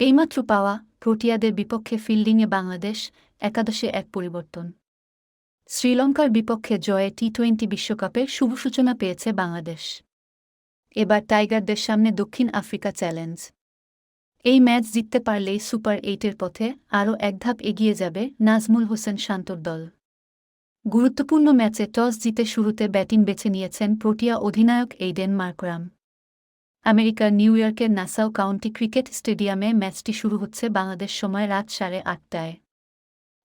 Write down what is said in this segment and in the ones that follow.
এইমাত্র পাওয়া প্রোটিয়াদের বিপক্ষে ফিল্ডিংয়ে বাংলাদেশ একাদশে এক পরিবর্তন। শ্রীলঙ্কার বিপক্ষে জয়ে টি টোয়েন্টি বিশ্বকাপের শুভ সূচনা পেয়েছে বাংলাদেশ। এবার টাইগারদের সামনে দক্ষিণ আফ্রিকা চ্যালেঞ্জ। এই ম্যাচ জিততে পারলেই সুপার এইটের পথে আরও এক ধাপ এগিয়ে যাবে নাজমুল হোসেন শান্তর দল। গুরুত্বপূর্ণ ম্যাচে টস জিতে শুরুতে ব্যাটিং বেছে নিয়েছেন প্রোটিয়া অধিনায়ক এইডেন মার্করাম। আমেরিকার নিউ ইয়র্কের নাসাও কাউন্টি ক্রিকেট স্টেডিয়ামে ম্যাচটি শুরু হচ্ছে বাংলাদেশ সময় রাত সাড়ে আটটায়।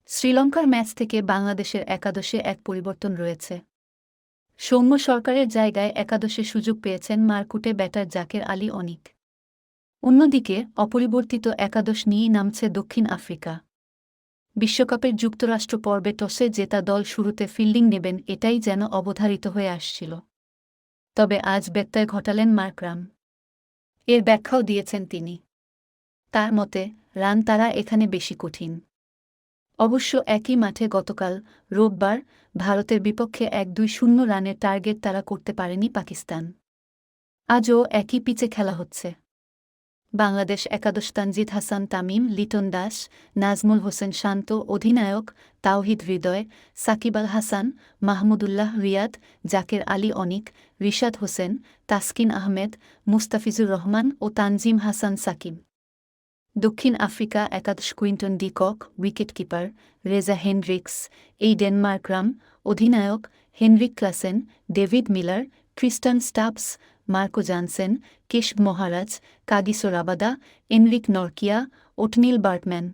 শ্রীলঙ্কার ম্যাচ থেকে বাংলাদেশের একাদশে এক পরিবর্তন রয়েছে। সৌম্য সরকারের জায়গায় একাদশে সুযোগ পেয়েছেন মারকুটে ব্যাটার জাকের আলী অনিক। অন্যদিকে, অপরিবর্তিত একাদশ নিয়েই নামছে দক্ষিণ আফ্রিকা। বিশ্বকাপের যুক্তরাষ্ট্র পর্বে টসে জেতা দল শুরুতে ফিল্ডিং নেবেন এটাই যেন অবধারিত হয়ে আসছিল। তবে আজ ব্যত্যয় ঘটালেন মার্করাম। এর ব্যাখ্যাও দিয়েছেন তিনি। তার মতে রান তারা এখানে বেশি কঠিন। অবশ্য একই মাঠে গতকাল রোববার ভারতের বিপক্ষে এক দুই শূন্য রানের টার্গেট তারা করতে পারেনি পাকিস্তান। আজও একই পিচে খেলা হচ্ছে। বাংলাদেশ একাদশ তানজিদ হাসান তামিম, লিটন দাস, নাজমুল হোসেন শান্ত, অধিনায়ক তাওহিদ হৃদয়, সাকিব আল হাসান, মাহমুদুল্লাহ রিয়াদ, জাকের আলী অনিক, রিশাদ হোসেন, তাসকিন আহমেদ, মুস্তাফিজুর রহমান ও তানজিম হাসান সাকিব। দক্ষিণ আফ্রিকা একাদশ Quinton de Kock, wicketkeeper Reeza Hendricks, এই ডেনমার্ক রাম, অধিনায়ক Heinrich Klaasen, David Miller Tristan Stubbs Marco Jansen Keshav Maharaj Kagiso Rabada Anrich Nortje Ottneil Baartman